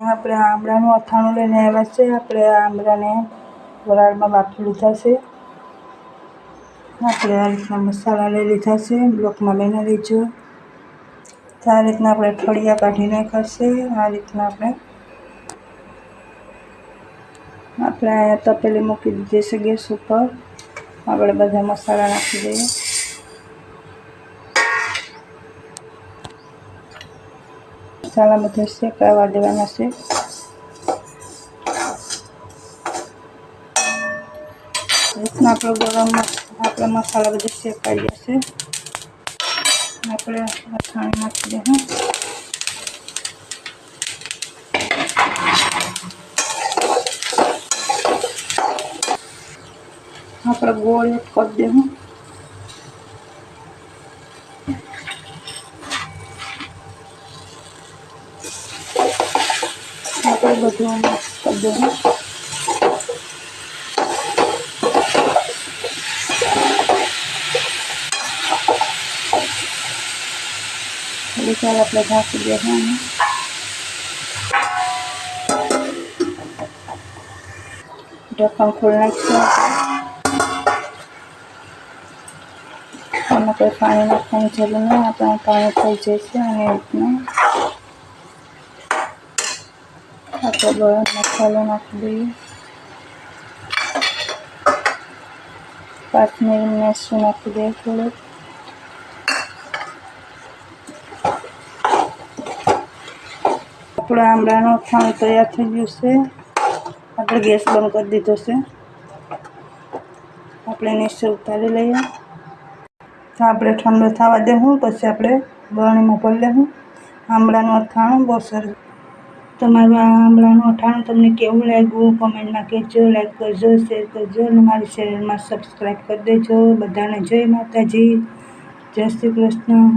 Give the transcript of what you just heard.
આપણે આમળાનું અથાણું લઈને આવ્યા છે. આપણે આમળાને વરાળમાં બાફી લીધા છે. આપણે આ રીતના મસાલા લઈ લીધા છે. બ્લોકમાં લઈને તો આ રીતના આપણે ઠળિયા કાઢી નાખ્યા આ રીતના આપણે આપણે અહીંયા તપેલી મૂકી દીધી છે ગેસ ઉપર. આપણે બધા મસાલા નાખી દઈએ. সালামত হয়েছে কাবার দেওয়া আছে তারপরে গরম তারপরে মশলা বেঁধে সেপ পাড়ি আছে তারপরে ছাড়ি মাছি দেখুন তারপরে গোল কর দেখুন Jadi ng sabon. Hindi siya laplagha sa biyahan. Ito pang kulay siya. మనకు పైన కొంచెం పైన sih aneh itu આપણે ગરમ મસાલો નાખી દઈએ કાશ્મીરી મેસું નાખી દઈએ થોડુંક આપણો આમળાનો ખાણું તૈયાર થઈ ગયું છે આપણે ગેસ બંધ કરી દીધો છે આપણે નીચે ઉતારી લઈએ તો આપણે ઠંડો થવા દેવું પછી આપણે બરણીમાં ભરી લેવું આમળાનું અથાણું, બહુ સરસ. તમારું આ આમળાનું અથાણું તમને કેવું લાગ્યું? કોમેન્ટમાં કહેજો લાઈક કરજો શેર કરજો અને મારી ચેનલમાં સબસ્ક્રાઈબ કરી દેજો. બધાને જય માતાજી. જય શ્રી કૃષ્ણ.